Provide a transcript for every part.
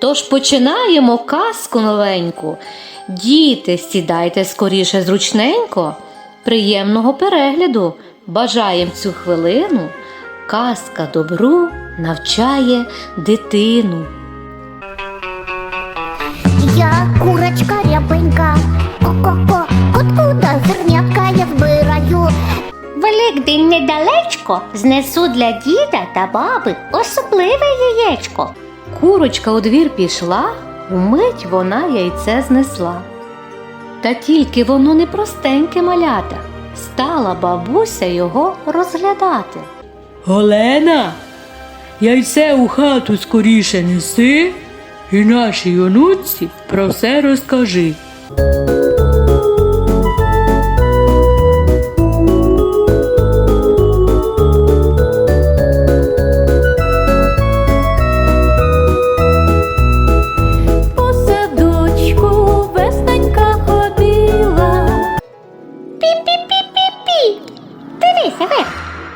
Тож починаємо казку новеньку. Діти, сідайте скоріше зручненько. Приємного перегляду. Бажаєм цю хвилину. Казка добру навчає дитину. Я курочка рябенька, ко-ко-ко, котку та зернятка я збираю. Великдень недалечко знесу для діда та баби особливе яєчко. Курочка у двір пішла, вмить вона яйце знесла. Та тільки воно не простеньке малята, стала бабуся його розглядати. Олена, яйце у хату скоріше неси і нашій онуці про все розкажи.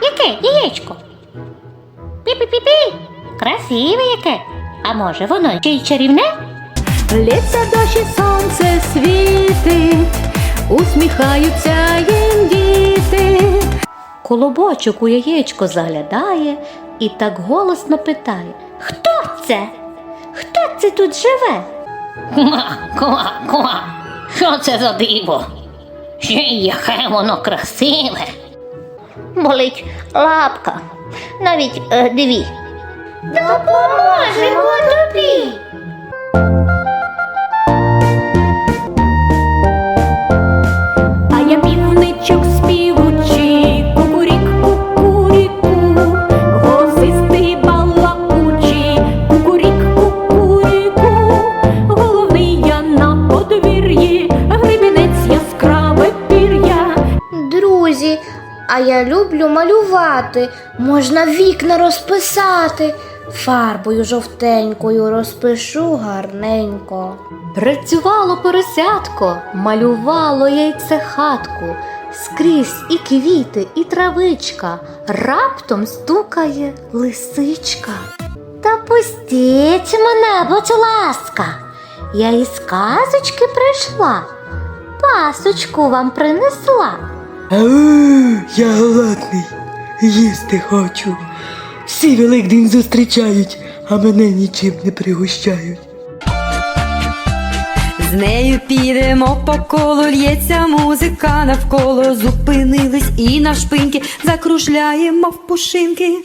Яке яєчко. Пі-пі-пі-пі. Красиве яке. А може воно ще й чарівне? Лється дощі сонце світить, усміхаються їм діти. Колобочок у яєчко заглядає і так голосно питає. Хто це? Хто це тут живе? Кума, кума, кума, що це за диво? Ще й яке воно красиве. Болить лапка. Навіть е, диві. Допоможемо тобі. А я люблю малювати. Можна вікна розписати. Фарбою жовтенькою розпишу гарненько. Працювало поросятко, малювало яйце хатку, скрізь і квіти, і травичка, раптом стукає лисичка. Та пустіть мене, будь ласка. Я із казочки прийшла. Пасочку вам принесла. Ау, я голодний, їсти хочу. Всі Великдень зустрічають, а мене нічим не пригощають. З нею підемо по колу, лється музика навколо, зупинились і навшпиньки закружляємо в пушинки.